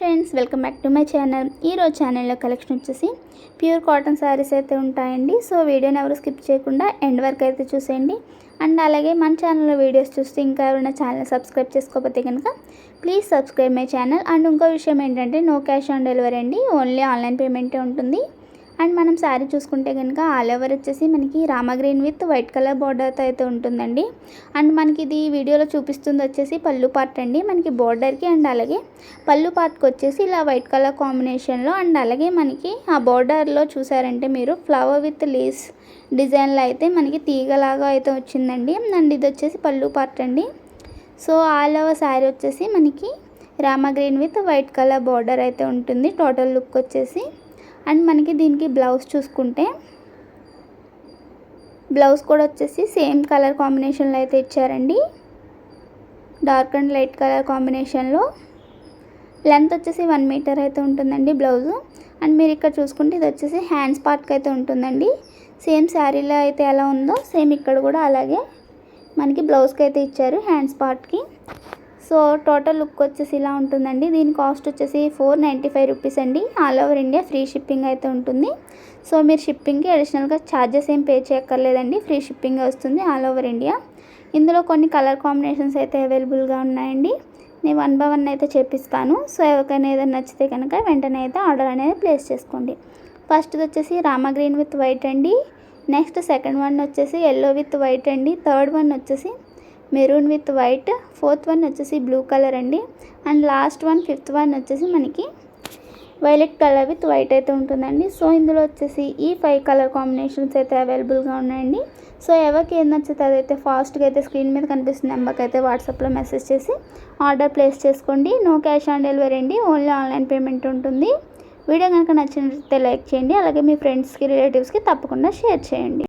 Friends welcome back to my channel. ఈరోజు ఛానల్లో collection వచ్చేసి ప్యూర్ కాటన్ శారీస్ అయితే ఉంటాయండి. సో వీడియోని ఎవరు స్కిప్ చేయకుండా ఎండ్ వరకు అయితే చూసేయండి. అండ్ అలాగే మన ఛానల్లో వీడియోస్ చూస్తే ఇంకా ఎవరైనా ఛానల్ సబ్స్క్రైబ్ చేసుకోకపోతే కనుక please subscribe my channel. And ఇంకో విషయం ఏంటంటే నో క్యాష్ ఆన్ డెలివరీ అండి. ఓన్లీ ఆన్లైన్ పేమెంటే ఉంటుంది. అండ్ మనం శారీ చూసుకుంటే కనుక ఆల్ ఓవర్ వచ్చేసి మనకి Rama green with white colour బార్డర్తో అయితే ఉంటుందండి. అండ్ మనకి ఇది వీడియోలో చూపిస్తుంది వచ్చేసి పళ్ళు పార్ట్ అండి. మనకి బార్డర్కి అండ్ అలాగే పళ్ళు పార్ట్కి వచ్చేసి ఇలా వైట్ కలర్ కాంబినేషన్లో అండ్ అలాగే మనకి ఆ బార్డర్లో చూసారంటే మీరు ఫ్లవర్ విత్ లీవ్స్ డిజైన్లో అయితే మనకి తీగలాగా అయితే వచ్చిందండి. అండ్ ఇది వచ్చేసి పళ్ళు పార్ట్ అండి. సో ఆల్ ఓవర్ శారీ వచ్చేసి మనకి Rama green with white colour border అయితే ఉంటుంది. టోటల్ లుక్ వచ్చేసి అండ్ మనకి దీనికి బ్లౌజ్ చూసుకుంటే బ్లౌజ్ కూడా వచ్చేసి సేమ్ కలర్ కాంబినేషన్లో అయితే ఇచ్చారండి. డార్క్ అండ్ లైట్ కలర్ కాంబినేషన్లో. లెంత్ వచ్చేసి వన్ మీటర్ అయితే ఉంటుందండి బ్లౌజు. అండ్ మీరు ఇక్కడ చూసుకుంటే ఇది వచ్చేసి హ్యాండ్స్ పార్ట్కి అయితే ఉంటుందండి. సేమ్ శారీలో అయితే ఎలా ఉందో సేమ్ ఇక్కడ కూడా అలాగే మనకి బ్లౌజ్కి అయితే ఇచ్చారు హ్యాండ్స్ పార్ట్కి సో టోటల్ లుక్ వచ్చేసి ఇలా ఉంటుందండి. దీని కాస్ట్ వచ్చేసి ఫోర్ నైంటీ ఫైవ్ రూపీస్ అండి. All over India free shipping అయితే ఉంటుంది. సో మీరు షిప్పింగ్కి అడిషనల్గా ఛార్జెస్ ఏం పే చేయక్కర్లేదండి. ఫ్రీ షిప్పింగ్ వస్తుంది ఆల్ ఓవర్ ఇండియా. ఇందులో కొన్ని కలర్ కాంబినేషన్స్ అయితే అవైలబుల్గా ఉన్నాయండి. నేను వన్ బై వన్ అయితే చేపిస్తాను. సో ఎవరికైనా ఏదైనా నచ్చితే కనుక వెంటనే అయితే ఆర్డర్ అనేది ప్లేస్ చేసుకోండి. ఫస్ట్ వచ్చేసి రామా గ్రీన్ విత్ వైట్ అండి. నెక్స్ట్ సెకండ్ వన్ వచ్చేసి ఎల్లో విత్ వైట్ అండి. థర్డ్ వన్ వచ్చేసి maroon with white. Fourth one వచ్చేసి బ్లూ కలర్ అండి. And last one fifth one వచ్చేసి మనకి వైలెట్ కలర్ విత్ వైట్ అయితే ఉంటుందండి. సో ఇందులో వచ్చేసి ఈ ఫైవ్ కలర్ కాంబినేషన్స్ అయితే అవైలబుల్గా ఉన్నాయండి. సో ఎవరికి ఏం నచ్చితే అదైతే ఫాస్ట్గా అయితే స్క్రీన్ మీద కనిపిస్తున్న నెంబర్కి అయితే వాట్సాప్లో మెసేజ్ చేసి ఆర్డర్ ప్లేస్ చేసుకోండి. నో క్యాష్ ఆన్ డెలివరీ అండి. ఓన్లీ ఆన్లైన్ పేమెంట్ ఉంటుంది. వీడియో కనుక నచ్చినట్లయితే లైక్ చేయండి. అలాగే మీ ఫ్రెండ్స్కి రిలేటివ్స్కి తప్పకుండా షేర్ చేయండి.